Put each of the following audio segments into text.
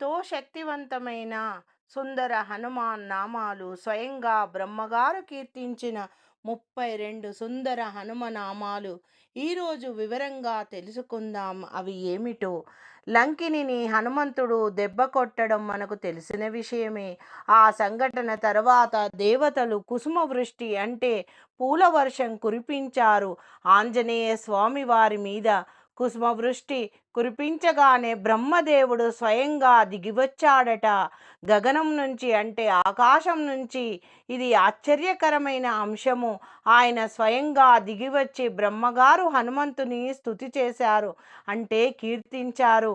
ఎంతో శక్తివంతమైన సుందర హనుమాన్ నామాలు స్వయంగా బ్రహ్మగారు కీర్తించిన ముప్పై రెండు సుందర హనుమ నామాలు ఈరోజు వివరంగా తెలుసుకుందాం. అవి ఏమిటో? లంకిని హనుమంతుడు దెబ్బ కొట్టడం మనకు తెలిసిన విషయమే. ఆ సంఘటన తర్వాత దేవతలు కుసుమ వృష్టి అంటే పూల వర్షం కురిపించారు. ఆంజనేయ స్వామి వారి మీద కుసుమవృష్టి కురిపించగానే బ్రహ్మదేవుడు స్వయంగా దిగివచ్చాడట. గగనం నుంచి అంటే ఆకాశం నుంచి ఇది ఆశ్చర్యకరమైన అంశము. ఆయన స్వయంగా దిగివచ్చి బ్రహ్మగారు హనుమంతుని స్థుతి చేశారు. అంటే కీర్తించారు.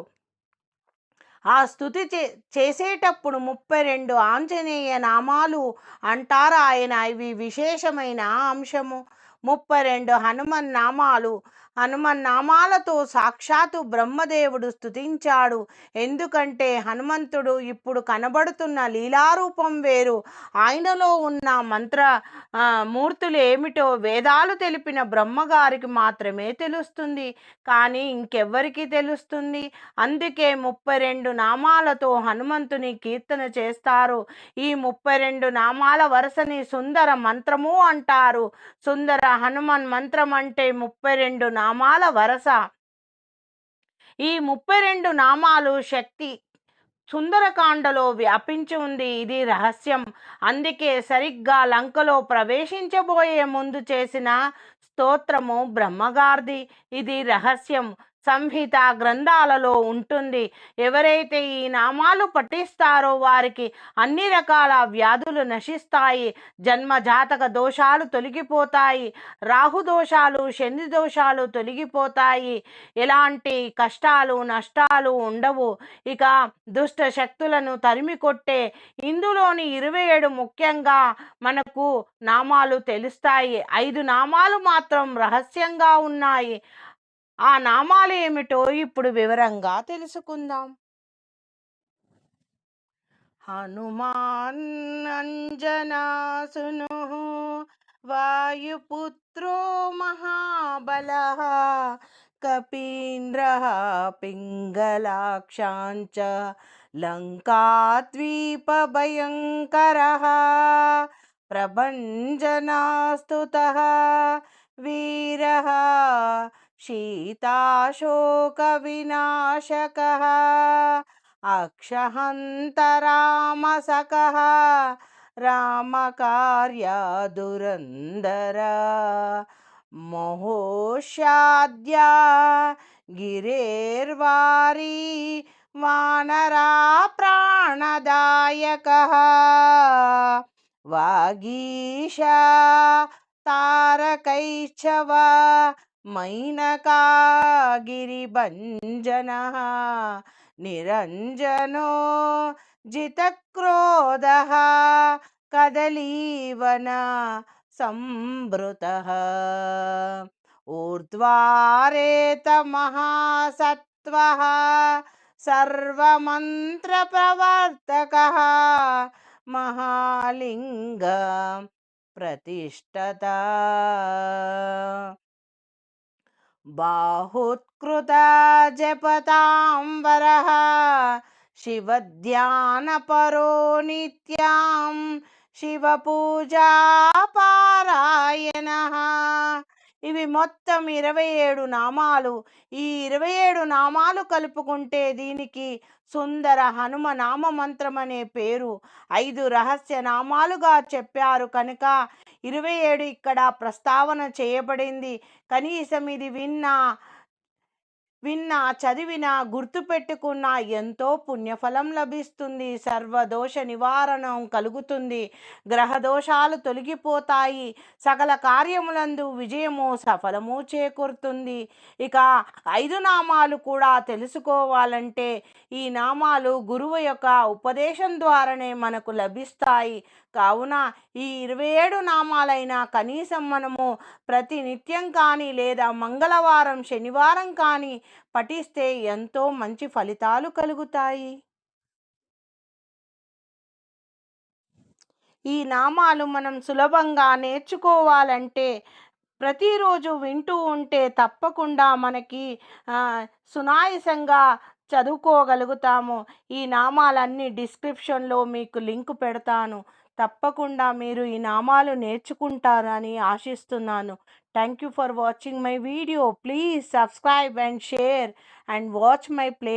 ఆ స్థుతి చే చేసేటప్పుడు ముప్పై రెండు ఆంజనేయ నామాలు అంటారు ఆయన. ఇవి విశేషమైన అంశము. ముప్పై రెండు హనుమన్ నామాలు. హనుమన్ నామాలతో సాక్షాత్తు బ్రహ్మదేవుడు స్తుతించాడు. ఎందుకంటే హనుమంతుడు ఇప్పుడు కనబడుతున్న లీలారూపం వేరు. ఆయనలో ఉన్న మంత్ర మూర్తులు ఏమిటో వేదాలు తెలిపిన బ్రహ్మగారికి మాత్రమే తెలుస్తుంది. కానీ ఇంకెవ్వరికి తెలుస్తుంది? అందుకే ముప్పై రెండు నామాలతో హనుమంతుని కీర్తన చేస్తారు. ఈ ముప్పై రెండు నామాల వరుసని సుందర మంత్రము అంటారు. సుందర హనుమన్ మంత్రం అంటే ముప్పై రెండు నామాల వరస. ఈ ముప్పై రెండు నామాలు శక్తి సుందరకాండలో వ్యాపించి ఉంది. ఇది రహస్యం. అందుకే సరిగ్గా లంకలో ప్రవేశించబోయే ముందు చేసిన స్తోత్రము బ్రహ్మగారిది. ఇది రహస్యం. సంహిత గ్రంథాలలో ఉంటుంది. ఎవరైతే ఈ నామాలు పఠిస్తారో వారికి అన్ని రకాల వ్యాధులు నశిస్తాయి. జన్మ జాతక దోషాలు తొలగిపోతాయి. రాహు దోషాలు శని దోషాలు తొలగిపోతాయి. ఎలాంటి కష్టాలు నష్టాలు ఉండవు. ఇక దుష్ట శక్తులను తరిమి కొట్టే ఇందులోని ఇరవై ఏడు ముఖ్యంగా మనకు నామాలు తెలుస్తాయి. ఐదు నామాలు మాత్రం రహస్యంగా ఉన్నాయి. ఆ నామాలు ఏమిటో ఇప్పుడు వివరంగా తెలుసుకుందాం. హనుమాన్ అంజనాసును వాయుపుత్రో మహాబల కపీంద్ర పింగళాక్షాంచ లంకాద్వీపభయంకర ప్రభంజనాస్తుత వీర शीताशोकविनाशकः अक्षहन्तरामसकः रामकार्यादुरन्दर मोहोष्याद्या गिरेर्वारी वानराप्राणदायकः वा गीष तारकैश्च वा मैनकागिरिभञ्जनः निरञ्जनो जितक्रोधः कदलीवन संभृतः ऊर्ध्वारेतमहासत्त्वः सर्वमन्त्रप्रवर्तकः महालिङ्ग प्रतिष्ठता बाहुत्कृता जपताम्बरः शिवध्यानपरो नित्यां శివపూజాపారాయణ ఇవి మొత్తం ఇరవై ఏడు నామాలు ఈ ఇరవై ఏడు నామాలు కలుపుకుంటే దీనికి సుందర హనుమ నామ మంత్రం అనే పేరు ఐదు రహస్య నామాలుగా చెప్పారు కనుక ఇరవై ఏడు ఇక్కడ ప్రస్తావన చేయబడింది. కనీసం ఇది విన్నా విన్నా చదివినా గుర్తుపెట్టుకున్నా ఎంతో పుణ్యఫలం లభిస్తుంది. సర్వదోష నివారణం కలుగుతుంది. గ్రహ దోషాలు తొలగిపోతాయి. సకల కార్యములందు విజయము సఫలము చేకూరుతుంది. ఇక ఐదు నామాలు కూడా తెలుసుకోవాలంటే ఈ నామాలు గురువు యొక్క ఉపదేశం ద్వారానే మనకు లభిస్తాయి. కావున ఈ ఇరవై ఏడు నామాలైనా కనీసం మనము ప్రతి నిత్యం కానీ లేదా మంగళవారం శనివారం కానీ పఠిస్తే ఎంతో మంచి ఫలితాలు కలుగుతాయి. ఈ నామాలు మనం సులభంగా నేర్చుకోవాలంటే ప్రతిరోజు వింటూ ఉంటే తప్పకుండా మనకి సునాయసంగా చదువుకోగలుగుతాము. ఈ నామాలన్నీ డిస్క్రిప్షన్లో మీకు లింక్ పెడతాను. తప్పకుండా మీరు ఈ నామాలు నేర్చుకుంటారని ఆశిస్తున్నాను. Thank you for watching my video please subscribe and share and watch my play